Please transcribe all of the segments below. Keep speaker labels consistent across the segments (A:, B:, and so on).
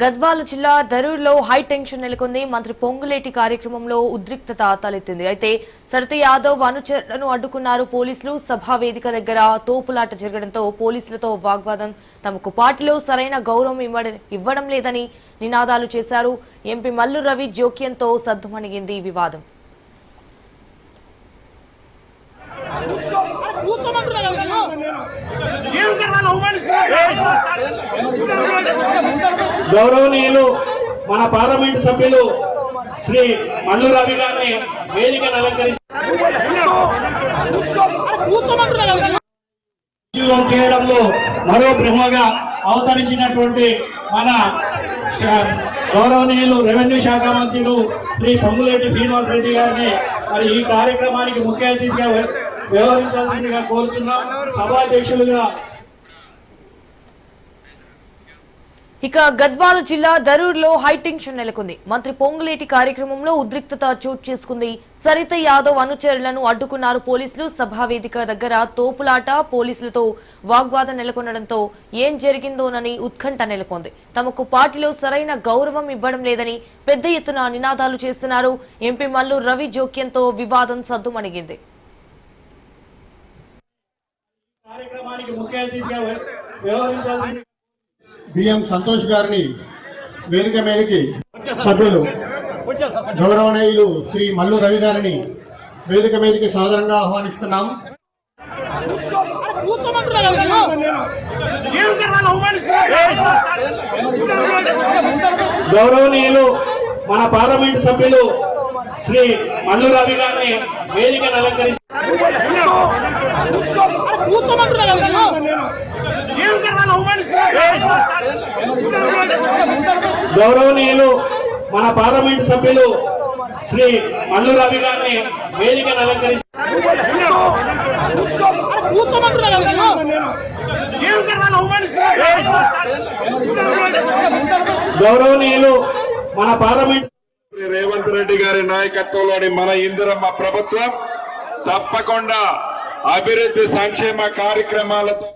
A: గద్వాల జిల్లా దరూర్లో high tension నెలకొంది. మంత్రి పొంగులేటి కార్యక్రమంలో ఉద్రిక్తత తలెత్తింది. అయితే సరిత యాదవ్ అనుచరులను అడ్డుకున్నారు పోలీసులు. సభా వేదిక దగ్గర తోపులాట జరగడంతో పోలీసులతో వాగ్వాదం. తమకు పార్టీలో సరైన గౌరవం ఇవ్వడం లేదని నినాదాలు చేశారు. ఎంపీ మల్లు రవి జోక్యంతో సద్దుమణిగింది వివాదం.
B: గౌరవనీయులు మన పార్లమెంట్ సభ్యులు శ్రీ మల్లు రవి గారిని వేదికను అలంకరించి చేయడంలో మరో బ్రహ్మగా అవతరించినటువంటి మన శ- గౌరవనీయులు రెవెన్యూ శాఖ మంత్రులు శ్రీ పొంగులేటి శ్రీనివాస్ రెడ్డి గారిని మరి ఈ కార్యక్రమానికి ముఖ్య అతిథిగా వ్యవహరించాల్సిందిగా కోరుతున్నాం. సభాధ్యక్షులుగా
A: ఇక గద్వాల జిల్లా దరూర్లో హై టెన్షన్ నెలకొంది. మంత్రి పొంగులేటి కార్యక్రమంలో ఉద్రిక్తత చోటు చేసుకుంది. సరిత యాదవ్ అనుచరులను అడ్డుకున్నారు పోలీసులు. సభా వేదిక దగ్గర తోపులాట పోలీసులతో వాగ్వాదం నెలకొనడంతో ఏం జరిగిందోనని ఉత్కంఠ నెలకొంది. తమకు పార్టీలో సరైన గౌరవం ఇవ్వడం లేదని పెద్ద ఎత్తున నినాదాలు చేస్తున్నారు. ఎంపీ మల్లు రవి జోక్యంతో వివాదం సద్దుమణిగింది.
B: కార్యక్రమానికి ముఖ్య అతిథిగా వ్య- వ్యవహరించాల్సిందిగా
C: బిఎం సంతోష్ గారిని వేదిక మీదకి సభ్యులు గౌరవనీయులు శ్రీ మల్లు రవి గారిని వేదిక మీదకి సాదరంగా ఆహ్వానిస్తున్నాం.
B: గౌరవనీయులు మన పార్లమెంట్ సభ్యులు శ్రీ మల్లు రవి గారిని వేదికను అలంకరించి గౌరవనీయులు మన పార్లమెంట్ సభ్యులు శ్రీ మల్లు రవి గారిని వేదికను అలంకరించి గౌరవనీయులు మన పార్లమెంట్
D: శ్రీ రేవంత్ రెడ్డి గారి నాయకత్వంలోని మన ఇందిరమ్మ ప్రభుత్వం తప్పకుండా అభివృద్ధి సంక్షేమ కార్యక్రమాలతో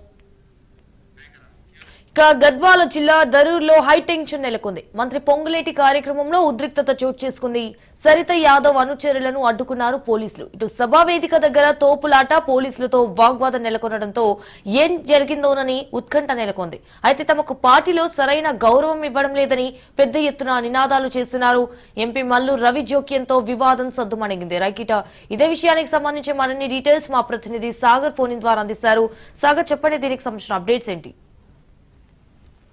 A: గద్వాల జిల్లా దరూర్లో హైటెన్షన్ నెలకొంది. మంత్రి పొంగులేటి కార్యక్రమంలో ఉద్రిక్తత చోటు చేసుకుంది. సరిత యాదవ్ అనుచరులను అడ్డుకున్నారు పోలీసులు. ఇటు సభా వేదిక దగ్గర తోపులాట పోలీసులతో వాగ్వాదం నెలకొనడంతో ఏం జరిగిందోనని ఉత్కంఠ నెలకొంది. అయితే తమకు పార్టీలో సరైన గౌరవం ఇవ్వడం లేదని పెద్ద ఎత్తున నినాదాలు చేస్తున్నారు. ఎంపీ మల్లు రవి జోక్యంతో వివాదం సద్దుమణిగింది. రైకిట ఇదే విషయానికి సంబంధించి మరిన్ని డీటెయిల్స్ మా ప్రతినిధి సాగర్ ఫోన్ ద్వారా అందిస్తారు. సాగర్ చెప్పండి దీనికి సంబంధించిన అప్డేట్స్ ఏంటి?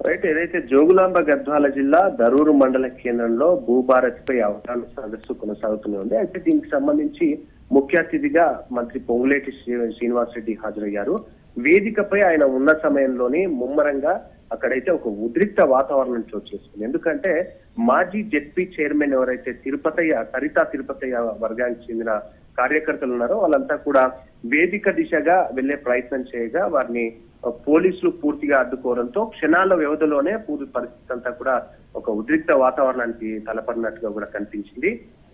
E: రైట్ ఏదైతే జోగులాంబ గద్వాల జిల్లా దరూరు మండల కేంద్రంలో భూభారత్పై అవగాహన సదస్సు కొనసాగుతూనే ఉంది. అయితే దీనికి సంబంధించి ముఖ్య అతిథిగా మంత్రి పొంగులేటి శ్రీ- శ్రీనివాస్ రెడ్డి హాజరయ్యారు. వేదికపై ఆయన ఉన్న సమయంలోనే ముమ్మరంగా అక్కడైతే ఒక ఉద్రిక్త వాతావరణం చోటు చేసుకుంది. ఎందుకంటే మాజీ జెడ్పీ చైర్మన్ ఎవరైతే తిరుపతయ్య సరితా తిరుపతయ్య వర్గానికి చెందిన కార్యకర్తలు ఉన్నారో వాళ్ళంతా కూడా వేదిక దిశగా వెళ్ళే ప్రయత్నం చేయగా వారిని పోలీసులు పూర్తిగా అడ్డుకోవడంతో క్షణాల వ్యవధిలోనే పూర్తి పరిస్థితి అంతా కూడా ఒక ఉద్రిక్త వాతావరణానికి తలపడినట్టుగా కూడా కనిపించింది.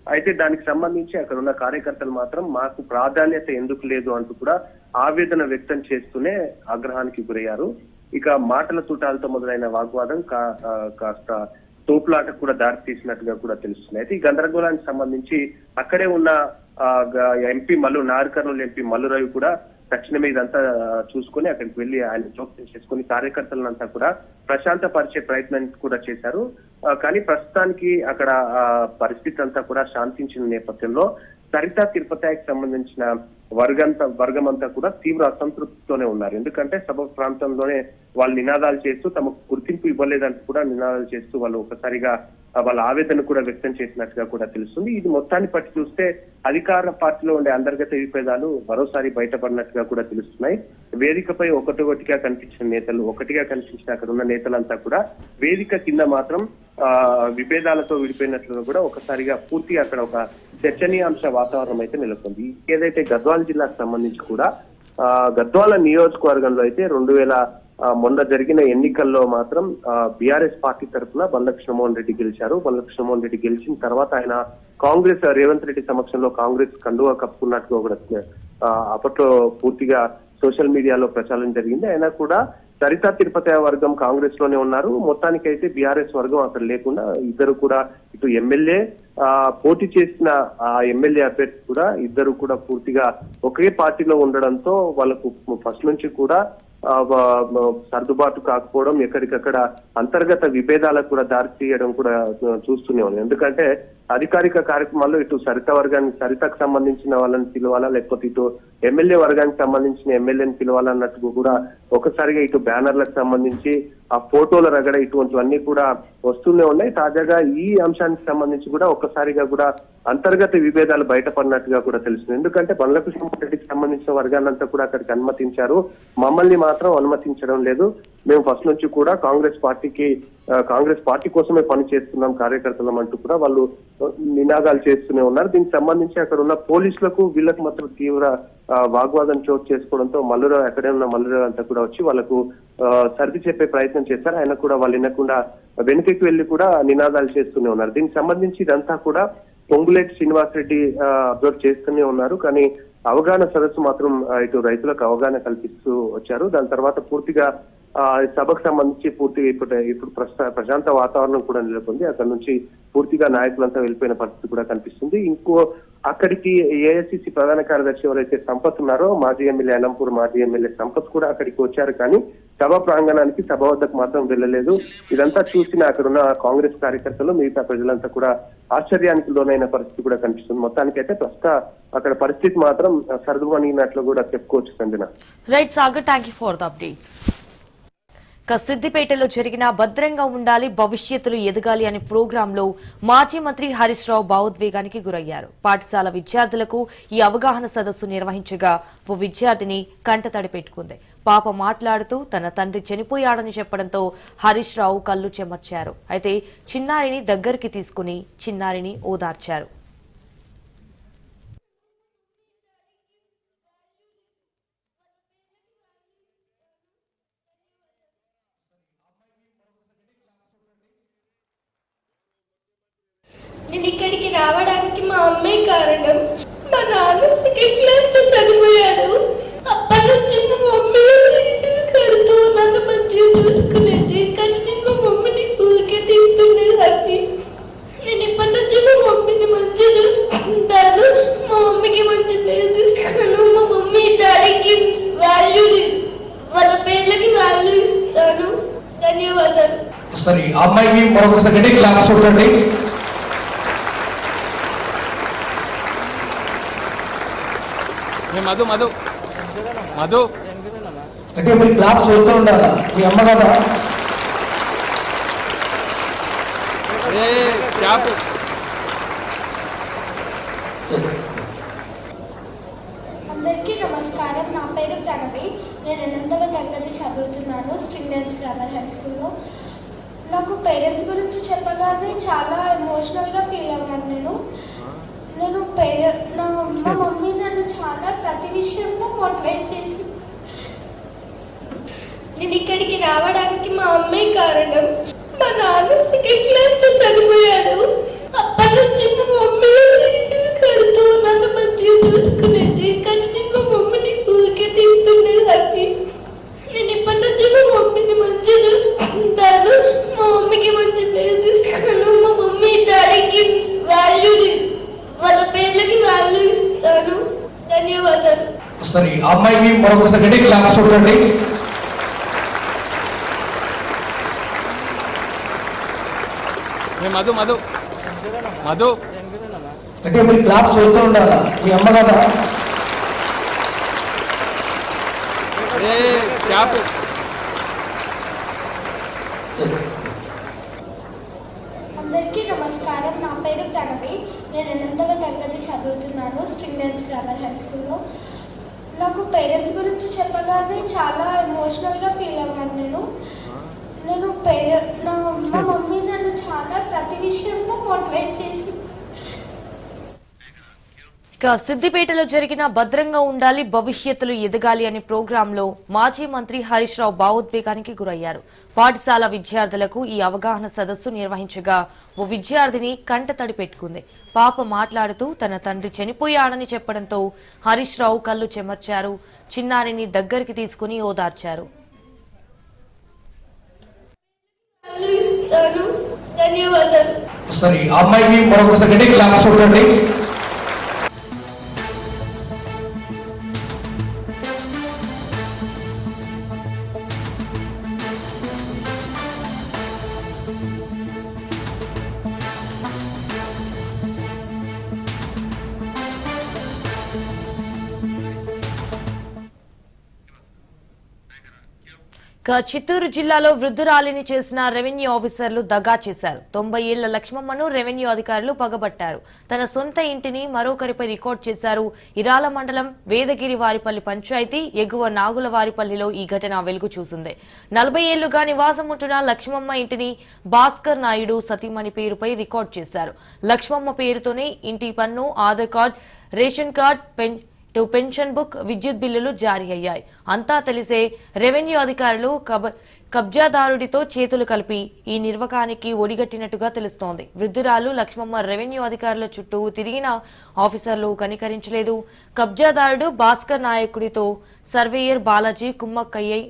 E: అయితే దానికి సంబంధించి అక్కడ ఉన్న కార్యకర్తలు మాత్రం మాకు ప్రాధాన్యత ఎందుకు లేదు అంటూ కూడా ఆవేదన వ్యక్తం చేస్తూనే ఆగ్రహానికి గురయ్యారు. ఇక మాటల తూటాలతో మొదలైన వాగ్వాదం కా- కాస్త తోపులాటకు కూడా దారి తీసినట్టుగా కూడా తెలుస్తుంది అయితే ఈ గందరగోళానికి సంబంధించి అక్కడే ఉన్న ఆ, గ- ఎంపీ మల్లు నార్కర్నూలు ఎంపీ మల్లు కూడా తక్షణమే ఇదంతా చూసుకుని చూసుకొని అక్కడికి వెళ్ళి ఆయన జోక్యం చేసుకుని కార్యకర్తలంతా కూడా ప్రశాంత పరిచే ప్రయత్నం కూడా చేశారు. కానీ ప్రస్తుతానికి అక్కడ ఆ, పరిస్థితి అంతా కూడా శాంతించిన నేపథ్యంలో సరితా తిరుపతికి సంబంధించిన వర్గంత వర్గం అంతా కూడా తీవ్ర అసంతృప్తితోనే ఉన్నారు. ఎందుకంటే సభ ప్రాంతంలోనే వాళ్ళు నినాదాలు చేస్తూ తమకు గుర్తింపు ఇవ్వలేదని కూడా నినాదాలు చేస్తూ వాళ్ళు ఒకసారిగా వాళ్ళ ఆవేదన కూడా వ్యక్తం చేసినట్టుగా కూడా తెలుస్తుంది. ఇది మొత్తాన్ని పట్టి చూస్తే అధికార పార్టీలో ఉండే అంతర్గత విభేదాలు మరోసారి బయటపడినట్టుగా కూడా తెలుస్తున్నాయి. వేదికపై ఒకటొకటిగా కనిపించిన నేతలు ఒకటిగా కనిపించిన అక్కడ ఉన్న నేతలంతా కూడా వేదిక కింద మాత్రం విభేదాలతో విడిపోయినట్లుగా కూడా ఒకసారిగా పూర్తిగా అక్కడ ఒక చర్చనీయాంశ వాతావరణం అయితే నెలకొంది. ఏదైతే గద్వాల జిల్లాకు సంబంధించి కూడా ఆ గద్వాల నియోజకవర్గంలో అయితే రెండు వేల మొన్న జరిగిన ఎన్నికల్లో మాత్రం బీఆర్ఎస్ పార్టీ తరఫున బల్ల కృష్ణమోహన్ రెడ్డి గెలిచారు. బండ్ల కృష్ణమోహన్ రెడ్డి గెలిచిన తర్వాత ఆయన కాంగ్రెస్ రేవంత్ రెడ్డి సమక్షంలో కాంగ్రెస్ కండువా కప్పుకున్నట్టుగా కూడా అప్పట్లో పూర్తిగా సోషల్ మీడియాలో ప్రచారం జరిగింది. అయినా కూడా సరితా తిరుపతి వర్గం కాంగ్రెస్లోనే ఉన్నారు. మొత్తానికైతే బీఆర్ఎస్ వర్గం అక్కడ లేకుండా ఇద్దరు కూడా ఇటు ఎమ్మెల్యే ఆ పోటీ చేసిన ఆ ఎమ్మెల్యే అభ్యర్థి కూడా ఇద్దరు కూడా పూర్తిగా ఒకే పార్టీలో ఉండడంతో వాళ్ళకు ఫస్ట్ నుంచి కూడా సర్దుబాటు కాకపోవడం ఎక్కడికక్కడ అంతర్గత విభేదాలకు కూడా దారి తీయడం కూడా చూస్తూనే ఉంది ఎందుకంటే అధికారిక కార్యక్రమాల్లో ఇటు సరిత వర్గానికి సరితకు సంబంధించిన వాళ్ళని పిలవాలా లేకపోతే ఇటు ఎమ్మెల్యే వర్గానికి సంబంధించిన ఎమ్మెల్యేని పిలవాలన్నట్టు కూడా ఒకసారిగా ఇటు బ్యానర్లకు సంబంధించి ఆ ఫోటోల రగడ ఇటువంటివన్నీ కూడా వస్తూనే ఉన్నాయి. తాజాగా ఈ అంశానికి సంబంధించి కూడా ఒక్కసారిగా కూడా అంతర్గత విభేదాలు బయటపడినట్టుగా కూడా తెలిసింది ఎందుకంటే బండ్లకృష్ణ రెడ్డికి సంబంధించిన వర్గాలంతా కూడా అక్కడికి అనుమతించారు. మమ్మల్ని మాత్రం అనుమతించడం లేదు. మేము ఫస్ట్ నుంచి కూడా కాంగ్రెస్ పార్టీకి కాంగ్రెస్ పార్టీ కోసమే పని చేస్తున్నాం కార్యకర్తలం అంటూ కూడా వాళ్ళు నినాదాలు చేస్తూనే ఉన్నారు. దీనికి సంబంధించి అక్కడ ఉన్న పోలీసులకు వీళ్ళకు మాత్రం తీవ్ర వాగ్వాదం చోటు చేసుకోవడంతో మల్లురావు ఎక్కడే ఉన్న మల్లురావు అంతా కూడా వచ్చి వాళ్ళకు సర్ది చెప్పే ప్రయత్నం చేశారు. ఆయన కూడా వాళ్ళు వినకుండా వెనుకకి వెళ్ళి కూడా నినాదాలు చేస్తూనే ఉన్నారు. దీనికి సంబంధించి ఇదంతా కూడా పొంగులేటి శ్రీనివాస్ రెడ్డి అబ్జర్వ్ చేస్తూనే ఉన్నారు. కానీ అవగాహన సదస్సు మాత్రం ఇటు రైతులకు అవగాహన కల్పిస్తూ వచ్చారు. దాని తర్వాత పూర్తిగా ఆ, సభకు సంబంధించి పూర్తిగా ఇప్పుడు ఇప్పుడు ప్రశాంత వాతావరణం కూడా నెలకొంది. అక్కడ నుంచి పూర్తిగా నాయకులంతా వెళ్ళిపోయిన పరిస్థితి కూడా కనిపిస్తుంది. ఇంకో అక్కడికి ఏఐసిసి ప్రధాన కార్యదర్శి ఎవరైతే సంపత్ ఉన్నారో మాజీ ఎమ్మెల్యే అలంపూర్ మాజీ ఎమ్మెల్యే సంపత్ కూడా అక్కడికి వచ్చారు. కానీ సభ ప్రాంగణానికి సభ వద్దకు మాత్రం వెళ్ళలేదు. ఇదంతా చూసిన అక్కడ ఉన్న కాంగ్రెస్ కార్యకర్తలు మిగతా ప్రజలంతా కూడా ఆశ్చర్యానికి లోనైన పరిస్థితి కూడా కనిపిస్తుంది. మొత్తానికైతే ప్రస్తుత అక్కడ పరిస్థితి మాత్రం సర్దుమణినట్లు కూడా చెప్పుకోవచ్చు Sanjana.
A: Right Sagar thank you for the updates సిద్దిపేటలో జరిగిన భద్రంగా ఉండాలి భవిష్యత్తులు ఎదగాలి అనే ప్రోగ్రాంలో మాజీ మంత్రి హరీష్ రావు భావోద్వేగానికి గురయ్యారు. పాఠశాల విద్యార్థులకు ఈ అవగాహన సదస్సు నిర్వహించగా ఓ విద్యార్థిని కంటతడి పెట్టుకుంది. పాప మాట్లాడుతూ తన తండ్రి చనిపోయాడని చెప్పడంతో హరీష్ రావు కళ్ళు చెమర్చారు. అయితే చిన్నారిని దగ్గరికి తీసుకుని చిన్నారిని ఓదార్చారు
F: నేను ఇక్కడికి రావడానికి మా అమ్మే కారణం మా నాన్న సెకండ్ క్లాస్లో చనిపోయాడు అప్పటి నుంచి మా మమ్మీ కడుతూ నన్ను మంచిగా చూసుకునేది కానీ నేను మా మమ్మీని ఊరికే తింటుండేదాన్ని నేను ఇప్పటి నుంచి మా మమ్మీని మంచిగా చూసుకుంటాను మా మమ్మీకి మంచి పేరు తీసుకున్నాను మా మమ్మీ డాడీకి వాల్యూ వాళ్ళ పేర్లకి వాల్యూ ఇస్తాను ధన్యవాదాలు
G: సరే ఆ అమ్మాయికి మరొకసారి గట్టి క్లాప్ చూడండి.
H: మధు మధు. మధు.
G: అంటే మీరు క్లాప్ చూస్తూ ఉండాలా? మీ అమ్మ కదా?
H: ఏ క్యాప్.
F: అందరికీ నమస్కారం. నా పేరు ప్రణవి. నేను ఎనిమిదవ తరగతి చదువుతున్నాను స్ప్రింగ్ డెల్స్ గ్రామర్ హై స్కూల్లో. నాకు పేరెంట్స్ గురించి చెప్పగానే చాలా ఎమోషనల్గా ఫీల్ అయ్యాను నేను. నేను పేరె నా మా మమ్మీ నన్ను చాలా ప్రతి విషయంలో మోటివేట్ చేసి నేను ఇక్కడికి రావడానికి మా అమ్మే కారణం మా నాన్న సెకండ్ క్లాస్లో చనిపోయాడు అప్పటి నుంచి మా మమ్మీ కడుతూ నన్ను మంచిగా చూసుకునేది కానీ నేను మా మమ్మీని ఊరికే తింటుండేదాన్ని నేను ఇప్పటి నుంచి మా మమ్మీని మంచిగా చూసుకుంటాను మా మమ్మీకి మంచి పేరు తీసుకున్నాను మా మమ్మీ డాడీకి వాల్యూ వాళ్ళ పేర్లకి వాల్యూ ఇస్తాను ధన్యవాదాలు
G: సరే ఆ అమ్మాయికి మరొకసారి గట్టి క్లాప్ చూడండి
H: ఏ మధు మధు. మధు.
G: అంటే మీరు క్లాప్ చూస్తూ ఉండాలా? మీ అమ్మ కదా?
H: ఏ క్యాప్
F: అందరికీ నమస్కారం. నా పేరు ప్రణవి. నేను ఎనిమిదవ తరగతి చదువుతున్నాను స్ప్రింగ్ డెల్స్ గ్రామర్ హై స్కూల్లో. నాకు పేరెంట్స్ గురించి చెప్పగానే చాలా ఎమోషనల్గా ఫీల్ అయ్యాను నేను. నేను పేరె నా మా మమ్మీ నన్ను
A: ఇక సిద్దిపేటలో జరిగిన భద్రంగా ఉండాలి భవిష్యత్తులు ఎదగాలి అనే ప్రోగ్రాంలో మాజీ మంత్రి హరీష్ రావు భావోద్వేగానికి గురయ్యారు. పాఠశాల విద్యార్థులకు ఈ అవగాహన సదస్సు నిర్వహించగా ఓ విద్యార్థిని కంటతడి పెట్టుకుంది. పాప మాట్లాడుతూ తన తండ్రి చనిపోయాడని చెప్పడంతో హరీష్ రావు కళ్ళు చెమర్చారు. చిన్నారిని దగ్గరికి తీసుకుని ఓదార్చారు.
G: ధన్యవాదాలు. సరే అమ్మాయికి మరొకసారి గట్టి క్లాప్స్ చూడండి
A: చిత్తూరు జిల్లాలో వృద్ధురాలిని చేసిన రెవెన్యూ ఆఫీసర్లు దగా చేశారు. తొంభై ఏళ్ళ లక్ష్మమ్మను రెవెన్యూ అధికారులు పగబట్టారు. తన సొంత ఇంటిని మరొకరిపై రికార్డ్ చేశారు. ఇరాల మండలం వేదగిరి వారిపల్లి పంచాయతీ ఎగువ నాగుల వారిపల్లిలో ఈ ఘటన వెలుగు చూసింది. నలభై ఏళ్ళుగా నివాసం ఉంటున్న లక్ష్మమ్మ ఇంటిని భాస్కర్ నాయుడు సతీమణి పేరుపై రికార్డ్ చేశారు. లక్ష్మమ్మ పేరుతోనే ఇంటి పన్ను ఆధార్ కార్డ్ రేషన్ కార్డ్ పెన్ టు పెన్షన్ బుక్ విద్యుత్ బిల్లులు జారీ అయ్యాయి. అంతా తెలిసే రెవెన్యూ అధికారులు కబ కబ్జాదారుడితో చేతులు కలిపి ఈ నిర్వకానికి ఒడిగట్టినట్టుగా తెలుస్తోంది. వృద్ధురాలు లక్ష్మమ్మ రెవెన్యూ అధికారుల చుట్టూ తిరిగిన ఆఫీసర్లు కనికరించలేదు. కబ్జాదారుడు భాస్కర్ నాయకుడితో సర్వేయర్ బాలాజీ కుమ్మక్కయ్యై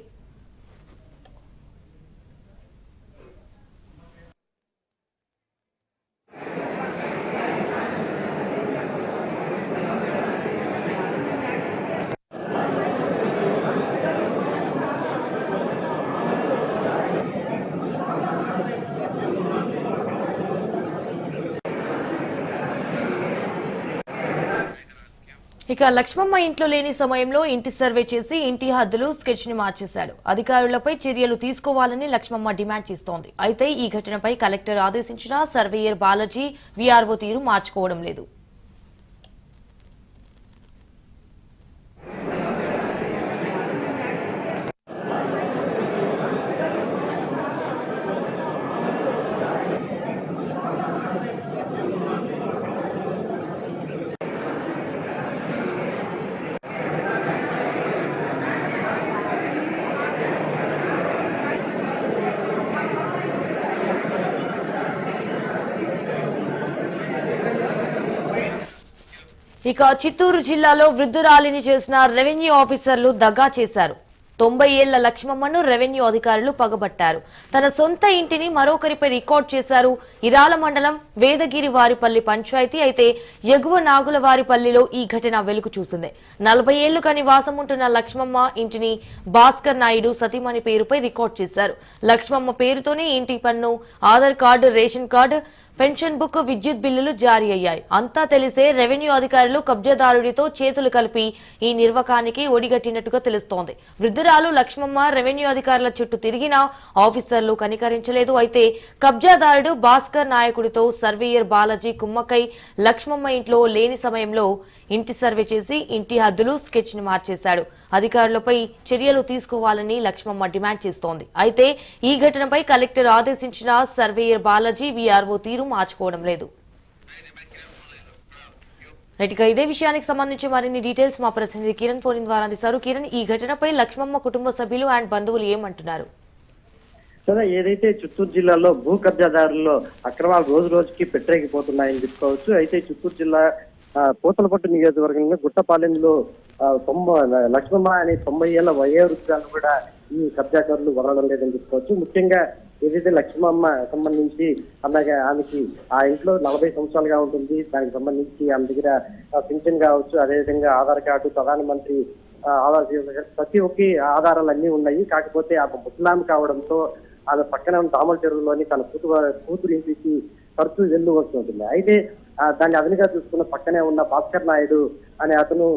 A: ఇక లక్ష్మమ్మ ఇంట్లో లేని సమయంలో ఇంటి సర్వే చేసి ఇంటి హద్దులు స్కెచ్ని మార్చేశాడు. అధికారులపై చర్యలు తీసుకోవాలని లక్ష్మమ్మ డిమాండ్ చేస్తోంది. అయితే ఈ ఘటనపై కలెక్టర్ ఆదేశించిన సర్వేయర్ బాలాజీ వీఆర్ఓ తీరు మార్చుకోవడం లేదు. ఇక చిత్తూరు జిల్లాలో వృద్ధురాలిని చేసిన రెవెన్యూ ఆఫీసర్లు దగా చేశారు. తొంభై ఏళ్ళ లక్ష్మమ్మను రెవెన్యూ అధికారులు పగబట్టారు. తన సొంత ఇంటిని మరొకరిపై రికార్డ్ చేశారు. ఇరాల మండలం వేదగిరి వారిపల్లి పంచాయతీ అయితే ఎగువ నాగుల వారిపల్లిలో ఈ ఘటన వెలుగు చూసింది. నలభై ఏళ్ళుగా నివాసం ఉంటున్న లక్ష్మమ్మ ఇంటిని భాస్కర్ నాయుడు సతీమణి పేరుపై రికార్డ్ చేశారు. లక్ష్మమ్మ పేరుతోనే ఇంటి పన్ను Aadhaar card ration card pension book విద్యుత్ బిల్లులు జారీ అయ్యాయి. అంతా తెలిసే రెవెన్యూ అధికారులు కబ్జాదారుడితో చేతులు కలిపి ఈ నిర్వకానికి ఒడిగట్టినట్టుగా తెలుస్తోంది. వృద్ధురాలు లక్ష్మమ్మ రెవెన్యూ అధికారుల చుట్టూ తిరిగినా ఆఫీసర్లు కనికరించలేదు. అయితే కబ్జాదారుడు భాస్కర్ నాయకుడితో సర్వేయర్ బాలాజీ కుమ్మకై లక్ష్మమ్మ ఇంట్లో లేని సమయంలో ఇంటి సర్వే చేసి ఇంటి హద్దులు స్కెచ్ని మార్చేశాడు. అధికారులపై చర్యలు తీసుకోవాలని లక్ష్మమ్మ డిమాండ్ చేస్తోంది. అయితే ఈ ఘటనపై కలెక్టర్ ఆదేశించిన సర్వేయర్ బాలాజీ వీఆర్ఓ తీరు మార్చుకోవడం లేదు. రైట్ ఇదే విషయానికి సంబంధించి మరిన్ని డీటెయిల్స్ మా ప్రతినిధి కిరణ్ ఫోన్ ద్వారా అందిస్తారు. కిరణ్ ఈ ఘటనపై లక్ష్మమ్మ కుటుంబ సభ్యులు అండ్ బంధువులు ఏమంటున్నారు?
I: సరే ఏదైతే చిత్తూరు జిల్లాలో భూ కబ్జాదారుల్లో అక్రమాలు రోజు రోజుకి పెట్టరేగిపోతున్నాయని చెప్పుకోవచ్చు. అయితే చిత్తూరు జిల్లా పూతలపట్టు నియోజకవర్గంలో గుట్టపాలెంలో తొంభై లక్ష్మమ్మ అనే తొంభై ఏళ్ళ వయోవృద్ధాలు కూడా ఈ కబ్జాకారులు వదలడం లేదని చెప్పుకోవచ్చు. ముఖ్యంగా ఏదైతే లక్ష్మమ్మ సంబంధించి అలాగే ఆమెకి ఆ ఇంట్లో నలభై సంవత్సరాలుగా ఉంటుంది. దానికి సంబంధించి ఆమె దగ్గర పింఛన్ కావచ్చు అదేవిధంగా ఆధార్ కార్డు ప్రధానమంత్రి ఆధార్ ప్రతి ఒక్క ఆధారాలు అన్ని ఉన్నాయి. కాకపోతే ఆమె ముస్లాం కావడంతో ఆమె పక్కన ఉన్న తామల చెరువులోని తన కూతురు కూతురు ఇంటికి తరచూ వెళ్ళి వస్తుంటుంది అయితే దాన్ని అదనుగా చూసుకున్న పక్కనే ఉన్న భాస్కర్ నాయుడు అనే అతను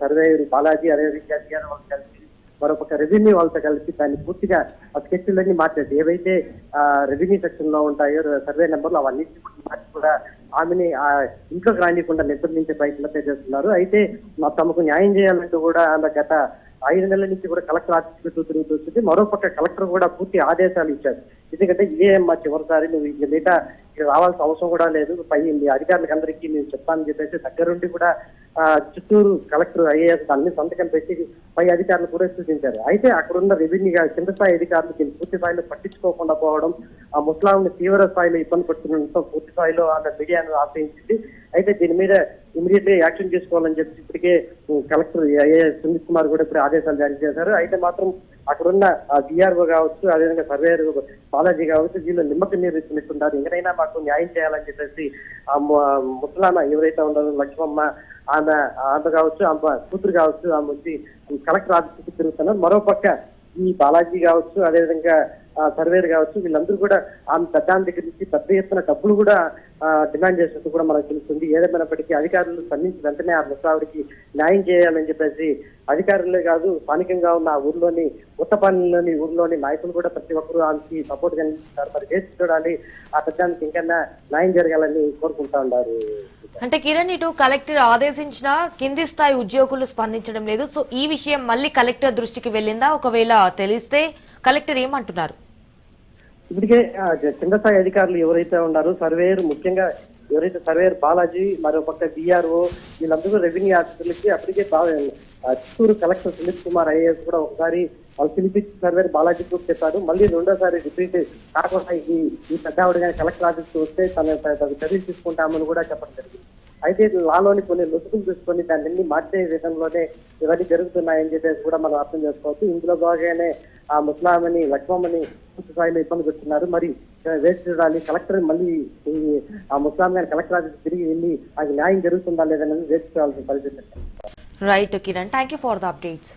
I: సర్వేయుడు బాలాజీ అదేవిధంగా జిఆర్ వాళ్ళు కలిసి మరొక రెవెన్యూ వాళ్ళతో కలిసి దాన్ని పూర్తిగా ఆ స్కెచ్లన్నీ మార్చేది ఏవైతే ఆ, రెవెన్యూ సెక్షన్లో ఉంటాయో సర్వే నెంబర్లు అవన్నీ మార్చి కూడా ఆమెని ఆ ఇంట్లోకి రానియకుండా నిర్బంధించే ప్రయత్నం చేస్తున్నారు. అయితే మా- తమకు న్యాయం చేయాలంటూ కూడా ఆమె గత ఐదు నెలల నుంచి కూడా కలెక్టర్ ఆఫీస్ చుట్టూ తిరుగుతుంది మరోపక్క కలెక్టర్ కూడా పూర్తి ఆదేశాలు ఇచ్చారు. ఎందుకంటే ఇదే మా చివరిసారి నువ్వు ఇక మిగతా ఇక్కడ రావాల్సిన అవసరం కూడా లేదు. పై అధికారులకు అందరికీ నేను చెప్తానని చెప్పేసి దగ్గరుండి కూడా చిత్తూరు కలెక్టర్ ఐఏఎస్ దాన్ని సంతకం పెట్టి పై అధికారులు కూడా సూచించారు. అయితే అక్కడున్న రెవెన్యూ కింద స్థాయి అధికారులు దీన్ని పూర్తి స్థాయిలో పట్టించుకోకుండా పోవడం ఆ ముస్లాంని తీవ్ర స్థాయిలో ఇబ్బంది పడుతుండడంతో పూర్తి స్థాయిలో ఆమె మీడియాను ఆశ్రయించింది. అయితే దీని మీద ఇమీడియట్ యాక్షన్ తీసుకోవాలని చెప్పి ఇప్పటికే కలెక్టర్ ఐఏఎస్ సునీత్ కుమార్ కూడా ఇప్పుడు ఆదేశాలు జారీ చేశారు. అయితే మాత్రం అక్కడున్న డిఆర్ఓ కావచ్చు అదేవిధంగా సర్వేయర్ బాలాజీ కావచ్చు వీళ్ళు నిమ్మకం నీరు ఇచ్చినట్టున్నారు ఎవరైనా మాకు న్యాయం చేయాలని చెప్పేసి ఆ ముసలామ ఎవరైతే ఉన్నారో లక్ష్మమ్మ ఆమె ఆమె కావచ్చు ఆమె కూతురు కావచ్చు ఆమె వచ్చి కలెక్టర్ ఆఫీస్కి తిరుగుతున్నారు. మరోపక్క ఈ బాలాజీ కావచ్చు అదేవిధంగా సర్వేర్ కావచ్చు వీళ్ళందరూ కూడా ఆమె పెద్దాన్ని దగ్గర నుంచి పెద్ద ఎత్తున డబ్బులు కూడా డిమాండ్ చేసినట్టు కూడా మనకు తెలుస్తుంది. ఏదేమైనప్పటికీ అధికారులు స్పందించి వెంటనే ఆ ముసావిడికి న్యాయం చేయాలని చెప్పేసి అధికారులే కాదు స్థానికంగా ఉన్న ఆ ఊర్లోని ఉత్తపాలెంలోని ఊర్లోని నాయకులు కూడా ప్రతి ఒక్కరూ ఆమెకి సపోర్ట్ కనిపిస్తారు మరి వేసి చూడాలి ఆ పెద్దానికి ఇంకన్నా న్యాయం జరగాలని కోరుకుంటా ఉన్నారు.
A: అంటే కిరణ్ ఇటు కలెక్టర్ ఆదేశించిన కింది స్థాయి ఉద్యోగులు స్పందించడం లేదు. సో ఈ విషయం మళ్ళీ కలెక్టర్ దృష్టికి వెళ్ళిందా? ఒకవేళ తెలిస్తే కలెక్టర్ ఏమంటున్నారు?
I: ఇప్పటికే చిన్న కింద స్థాయి అధికారులు ఎవరైతే ఉన్నారో సర్వేయర్ ముఖ్యంగా ఎవరైతే సర్వేయర్ బాలాజీ మరో పక్క డిఆర్ఓ వీళ్ళందరూ రెవెన్యూ ఆఫీసర్లకి అప్పటికే చిత్తూరు కలెక్టర్ సునీత్ కుమార్ ఐఏఎస్ కూడా ఒకసారి వాళ్ళు పిలిపించి సర్వేర్ బాలాజీ గ్రూప్ చెప్పారు. మళ్ళీ రెండోసారి రిపీట్ కాకుండా ఈ ఈ పెద్ద ఆవిడ కానీ కలెక్టర్ ఆఫీస్కి వస్తే తన చర్యలు తీసుకుంటామని కూడా చెప్పడం జరిగింది. అయితే లాలోని కొన్ని లొసుగులు తీసుకొని దాన్ని మార్చే విధంలోనే ఇవన్నీ జరుగుతున్నాయని చెప్పేసి కూడా మనం అర్థం చేసుకోవచ్చు. ఇందులో భాగంగానే ఆ ముస్లామని లక్ష్మమ్మని పూర్తి స్థాయిలో ఇబ్బంది పెడుతున్నారు. మరి వేస్ట్ చూడాలి. కలెక్టర్ మళ్ళీ ఆ ముస్లాం గారి కలెక్టర్ ఆఫీస్ తిరిగి వెళ్ళి అది న్యాయం జరుగుతుందా లేదనేది వేచి చూడాల్సిన పరిస్థితి.
A: Right Kiran. Thank you for the updates